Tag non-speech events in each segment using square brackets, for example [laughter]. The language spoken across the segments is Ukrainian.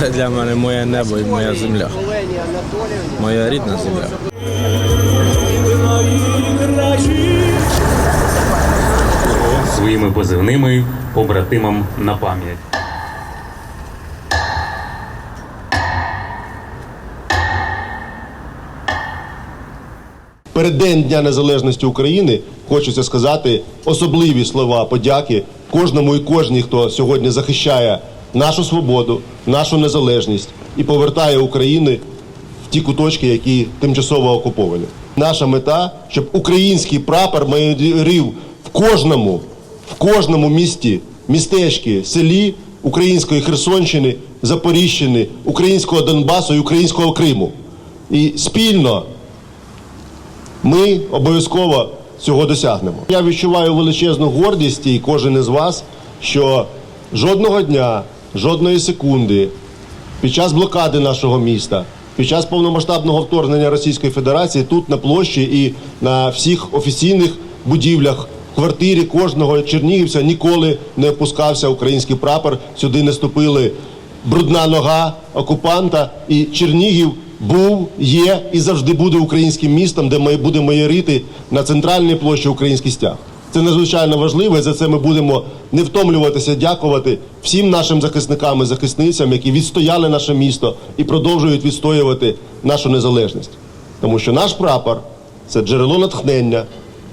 Це [laughs] для мене моє небо і моя земля. Моя рідна земля. своїми позивними побратимам на пам'ять. Перед День Дня Незалежності України хочеться сказати особливі слова подяки кожному і кожній, хто сьогодні захищає нашу свободу, нашу незалежність і повертає Україну в ті куточки, які тимчасово окуповані. Наша мета, щоб український прапор майорів в кожному, в кожному місті, містечці, селі української Херсонщини, Запоріжжини, українського Донбасу і українського Криму. І спільно ми обов'язково цього досягнемо. Я відчуваю величезну гордість і кожен із вас, що жодного дня, жодної секунди під час блокади нашого міста, під час повномасштабного вторгнення Російської Федерації тут на площі і на всіх офіційних будівлях. Квартирі кожного чернігівця ніколи не опускався український прапор. Сюди не ступили брудна нога окупанта, і Чернігів був, є і завжди буде українським містом, де ми буде майорити на центральній площі український стяг. Це надзвичайно важливо, і за це ми будемо не втомлюватися, дякувати всім нашим захисникам і захисницям, які відстояли наше місто і продовжують відстоювати нашу незалежність. Тому що наш прапор це джерело натхнення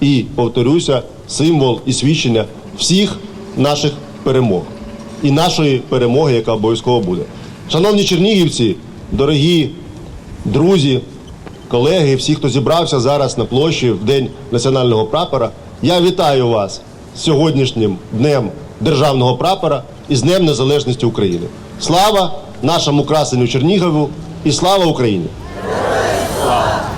і, повторюся, символ і свідчення всіх наших перемог і нашої перемоги, яка обов'язково буде. Шановні чернігівці, дорогі друзі, колеги, всі, хто зібрався зараз на площі в День національного прапора, я вітаю вас з сьогоднішнім днем державного прапора і з Днем Незалежності України. Слава нашому красенню Чернігову і слава Україні! Ще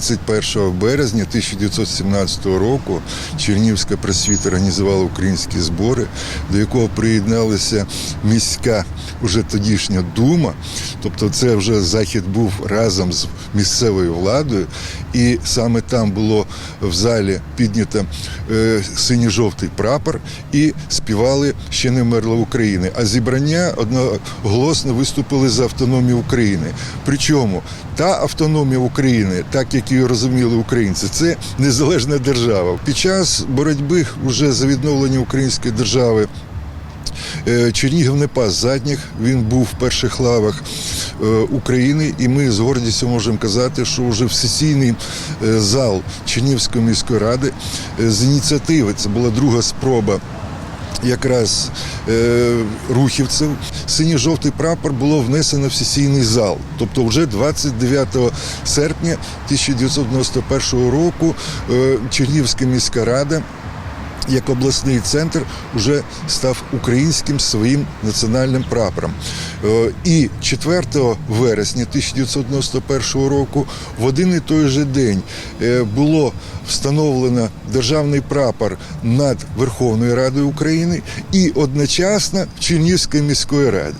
31 березня 1917 року Чернігівська просвіта організувала українські збори, до якого приєдналася міська уже тодішня дума. Тобто, це вже захід був разом з місцевою владою, і саме там було в залі піднято е, синьо-жовтий прапор і співали ще не вмерла України. А зібрання одноголосно виступили за автономію України. Причому та автономія України, так як її розуміли українці, це незалежна держава. Під час боротьби вже за відновлення української держави. е, Чернігів не пас задніх, він був в перших лавах е, України, і ми з гордістю можемо казати, що вже в сесійний е, зал Чернігівської міської ради з ініціативи це була друга спроба якраз е, рухівців синьо-жовтий прапор було внесено в сесійний зал. Тобто, вже 29 серпня 1991 року е, Чернівська міська рада. Як обласний центр вже став українським своїм національним прапором. Е, І 4 вересня 1991 року в один і той же день е, було встановлено державний прапор над Верховною Радою України і одночасно в Чернівській міської раді.